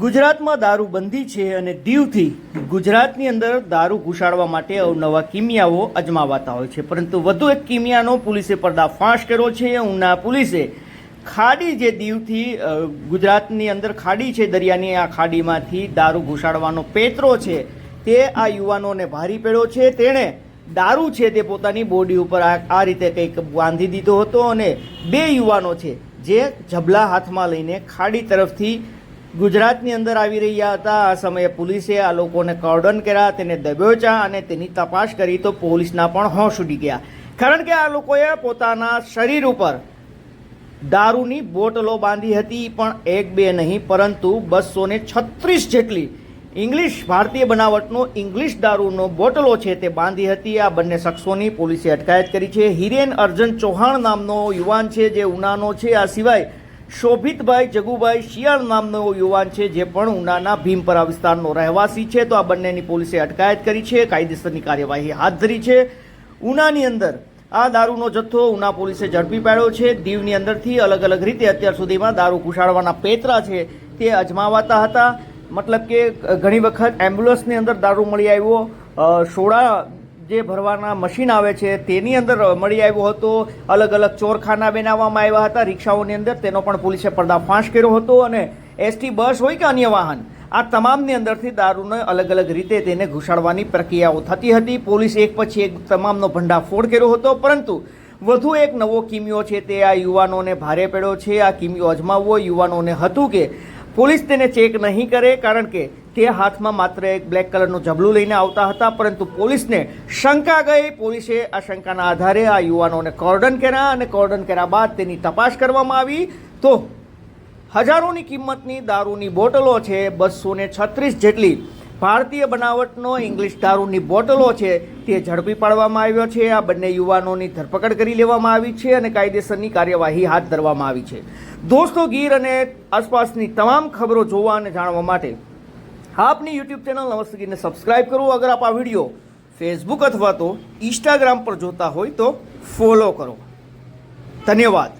ગુજરાતમાં દારૂ બંધી છે અને દીવથી ગુજરાતની અંદર દારૂ ઘુસાડવા માટે અવનવા કિમિયાઓ અજમાવાતા હોય છે. પરંતુ વધુ એક કિમિયાનો પોલીસે પર્દાફાશ કર્યો છે. ઉના પોલીસે ખાડી જે દીવથી ગુજરાતની અંદર ખાડી છે, દરિયાની આ ખાડીમાંથી દારૂ ઘુસાડવાનો પેતરો છે, તે આ યુવાનોને ભારી પડ્યો છે. તેણે દારૂ છે તે પોતાની બોડી ઉપર આ રીતે કંઈક બાંધી દીધો હતો અને બે યુવાનો છે જે જબલા હાથમાં લઈને ખાડી તરફથી ગુજરાતની અંદર આવી રહ્યા હતા. આ સમયે પોલીસે આ લોકોને કોર્ડન કર્યા, તેને દબોચ્યા અને તેની તપાસ કરી તો પોલીસના પણ હોશ ઉડી ગયા. કારણ કે આ લોકોએ પોતાના શરીર ઉપર દારૂની બોટલો બાંધી હતી પણ એક બે નહીં, પરંતુ બસો ને છત્રીસ જેટલી ઇંગ્લિશ ભારતીય બનાવટનો ઇંગ્લિશ દારૂનો બોટલો છે તે બાંધી હતી. આ બંને શખ્સોની પોલીસે અટકાયત કરી છે. હિરેન અર્જન ચૌહાણ નામનો યુવાન છે જે ઉનાનો છે. આ સિવાય શોભિતભાઈ જગુભાઈ શિયાળ નામનો યુવાન છે જે પણ ઉનાના ભીમપરા વિસ્તારનો રહેવાસી છે. તો આ બંનેની પોલીસે અટકાયત કરી છે. કાયદેસરની કાર્યવાહી હાથ ધરી છે. ઉનાની અંદર આ દારૂનો જથ્થો ઉના પોલીસે ઝડપી પાડ્યો છે. દીવની અંદરથી અલગ અલગ રીતે અત્યાર સુધીમાં દારૂ ઘુસાડવાના પેતરા છે તે અજમાવાતા હતા. મતલબ કે ઘણી વખત એમ્બ્યુલન્સની અંદર દારૂ મળી આવ્યો. સોડા જે ભરવાના મશીન આવે છે, તેની અંદર મળી આવ્યો હતો. અલગ અલગ ચોરખાના બનાવવામાં આવ્યા હતા. રિક્ષાઓની અંદર તેનો પણ પોલીસે પર્દાફાશ કર્યો હતો અને એસટી બસ હોય કે અન્ય વાહન, આ તમામની અંદરથી દારૂને અલગ અલગ રીતે તેને ઘુસાડવાની પ્રક્રિયાઓ થતી હતી. પોલીસ એક પછી એક તમામનો ભંડાફોડ કર્યો હતો. પરંતુ વધુ એક નવો કિમિયો છે તે આ યુવાનોને ભારે પડ્યો છે. આ કિમિયો અજમાવવો યુવાનોને હતું કે પોલીસ તેને ચેક નહીં કરે, કારણ કે તે હાથમાં માત્ર એક બ્લેક કલરનું જબલું લઈને આવતા હતા, પરંતુ પોલીસને શંકા ગઈ. પોલીસે આ શંકાના આધારે આ યુવાનોને કોર્ડન કર્યા અને કોર્ડન કર્યા બાદ તેની તપાસ કરવામાં આવી. તો હજારોની કિંમતની દારૂની બોટલો છે, બસો ને છત્રીસ જેટલી ભારતીય બનાવટનો ઇંગ્લિશ દારૂની બોટલો છે, તે ઝડપી પાડવામાં આવ્યો છે. આ બંને યુવાનોની ધરપકડ કરી લેવામાં આવી છે અને કાયદેસરની કાર્યવાહી હાથ ધરવામાં આવી છે. દોસ્તો, ગીર અને આસપાસની તમામ ખબરો જોવા અને જાણવા માટે આપની યુટ્યુબ ચેનલ નમસ્તે ગીરને સબસ્ક્રાઇબ કરો. અગર આપ આ વીડિયો ફેસબુક અથવા તો ઇન્સ્ટાગ્રામ પર જોતા હોય તો ફોલો કરો. ધન્યવાદ.